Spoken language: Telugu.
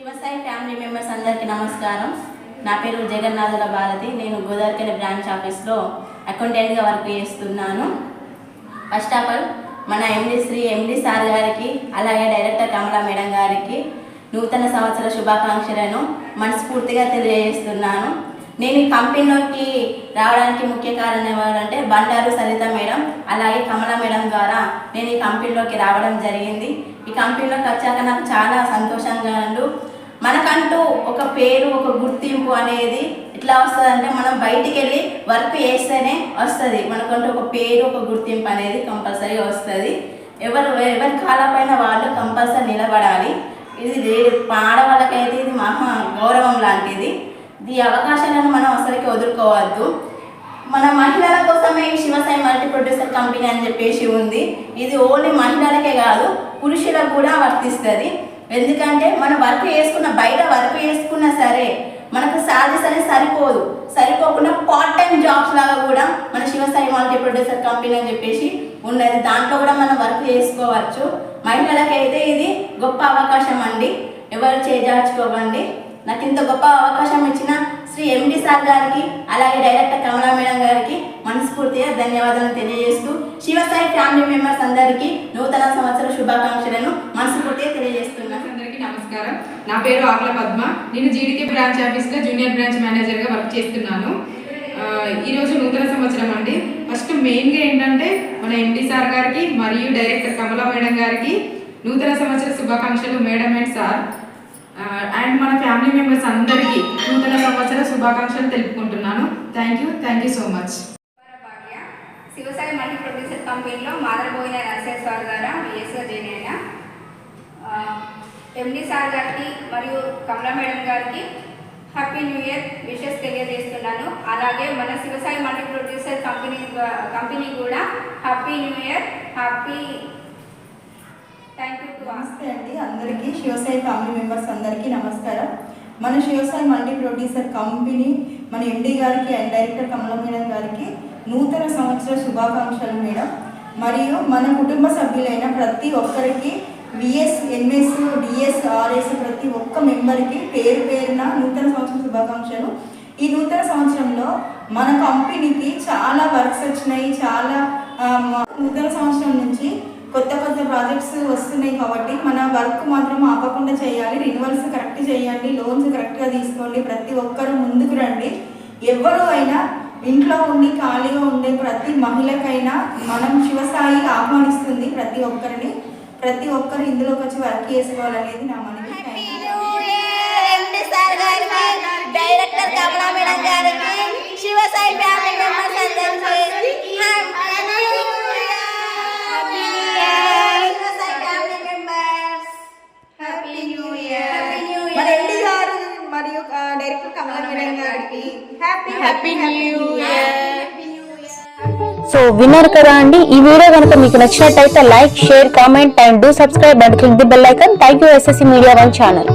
వ్యవసాయ ఫ్యామిలీ మెంబర్స్ అందరికీ నమస్కారం. నా పేరు జగన్నాథుల భారతి. నేను గోదావరికెళ్ళి బ్రాంచ్ ఆఫీస్లో అకౌంటెంట్గా వర్క్ చేస్తున్నాను. ఫస్ట్ ఆఫ్ ఆల్ మన ఎండి శ్రీ ఎండి సార్ గారికి అలాగే డైరెక్టర్ కమలా మేడం గారికి నూతన సంవత్సర శుభాకాంక్షలను మనస్ఫూర్తిగా తెలియజేస్తున్నాను. నేను ఈ కంపెనీలోకి రావడానికి ముఖ్య కారణం ఎవరంటే బండారు సరిత మేడం అలాగే కమల మేడం ద్వారా నేను ఈ కంపెనీలోకి రావడం జరిగింది. ఈ కంపెనీలోకి వచ్చాక నాకు చాలా సంతోషంగా ఉండు. మనకంటూ ఒక పేరు ఒక గుర్తింపు అనేది ఎట్లా వస్తుంది అంటే మనం బయటికి వెళ్ళి వర్క్ చేస్తేనే వస్తుంది. మనకంటూ ఒక పేరు ఒక గుర్తింపు అనేది కంపల్సరీ వస్తుంది. ఎవరు ఎవరి కాలపైన వాళ్ళు కంపల్సరీ నిలబడాలి. ఇది లే- ఆడవాళ్ళకైతే ఇది మహా గౌరవం లాంటిది. ఈ అవకాశాలను మనం అసలుకి వదులుకోవద్దు. మన మహిళల కోసమే ఈ శివసాయి మల్టీ ప్రొడ్యూసర్ కంపెనీ అని చెప్పేసి ఉంది. ఇది ఓన్లీ మహిళలకే కాదు పురుషులకు కూడా వర్తిస్తుంది. ఎందుకంటే మనం వర్క్ చేసుకున్న బయట వర్క్ చేసుకున్నా సరే మనకు సాలరీస్ అనేది సరిపోదు. సరిపోకుండా పార్ట్ టైం జాబ్స్ లాగా కూడా మన వ్యవసాయ మల్టీ ప్రొడ్యూసర్ కంపెనీ అని చెప్పేసి ఉన్నది దాంట్లో కూడా మనం వర్క్ చేసుకోవచ్చు. మహిళలకైతే ఇది గొప్ప అవకాశం అండి. ఎవరు చేజార్చుకోకండి. నాకు ఇంత గొప్ప అవకాశం ఇచ్చిన శ్రీ ఎండి సార్ గారికి అలాగే డైరెక్టర్ కమలా మేడం గారికి మనస్ఫూర్తిగా ధన్యవాదాలు తెలియజేస్తూ శివసాయి ఫ్యామిలీ మెంబర్స్ అందరికీ నూతన సంవత్సర శుభాకాంక్షలను మనస్ఫూర్తిగా తెలియజేస్తున్నాను అందరికీ నమస్కారం. నా పేరు ఆకుల పద్మ. నేను జీడికే బ్రాంచ్ ఆఫీస్లో జూనియర్ బ్రాంచ్ మేనేజర్గా వర్క్ చేస్తున్నాను. ఈరోజు నూతన సంవత్సరం అండి. ఫస్ట్ మెయిన్గా ఏంటంటే మన ఎండి సార్ గారికి మరియు డైరెక్టర్ కమలా మేడం గారికి నూతన సంవత్సర శుభాకాంక్షలు మేడం అండ్ సార్. అండ్ మన ఫ్యామిలీ మెంబర్స్ అందరికీ నూతన సంవత్సర శుభాకాంక్షలు తెలుపుకుంటున్నాను. Thank you thank you so much Shivasai multi producer కంపెనీలో మాదరబోయిన నరసేశ్వర సార్ ద్వారా విఎస్ఆర్ జాయిన్ అయినా. ఎండి సార్ గారికి మరియు కమలా మేడం గారికి హ్యాపీ న్యూ ఇయర్ విషెస్ తెలియజేస్తున్నాను అలాగే మన Shivasai multi producer company company కూడా happy new year happy thank you నమస్తే అండి అందరికీ శివసాయి ఫ్యామిలీ మెంబర్స్ అందరికీ నమస్కారం. మన శివసాయి మల్టీ ప్రొడ్యూసర్ కంపెనీ మన ఎండి గారికి అండ్ డైరెక్టర్ కమల మేడం గారికి నూతన సంవత్సర శుభాకాంక్షలు మేడం. మరియు మన కుటుంబ సభ్యులైన ప్రతి ఒక్కరికి విఎస్ ఎంఎస్ డిఎస్ ఆర్ఎస్ ప్రతి ఒక్క మెంబర్కి పేరు పేరున నూతన సంవత్సర శుభాకాంక్షలు. ఈ నూతన సంవత్సరంలో మన కంపెనీకి చాలా వర్క్స్ వచ్చినాయి చాలా నూతన సంవత్సరం నుంచి కొత్త కొత్త ప్రాజెక్ట్స్ వస్తున్నాయి కాబట్టి మన వర్క్ మాత్రం ఆపకుండా చేయాలి రినువల్స్ కరెక్ట్ చేయండి లోన్స్ కరెక్ట్గా తీసుకోండి ప్రతి ఒక్కరు ముందుకు రండి. ఎవరు అయినా ఇంట్లో ఉండి ఖాళీగా ఉండే ప్రతి మహిళకైనా మనం శివసాయి ఆహ్వానిస్తుంది ప్రతి ఒక్కరిని. ప్రతి ఒక్కరు ఇందులోకి వచ్చి వర్క్ చేసుకోవాలనేది నా మనవి. డైరెక్టర్ కమలా మేడం గారికి శివసాయి ఫ్యామిలీ మెంబర్స్ అందరికీ Shivasai family members happy new year. మన ఎండి గారు మరియు ఆ, డైరెక్టర్ కమల మేడం గారికి happy happy new year. So విన్నారు కదా అండి ఈ వీడియో కనుక మీకు నచ్చినట్టయితే like share comment and do subscribe and click the bell icon. Thank you SSC media one channel.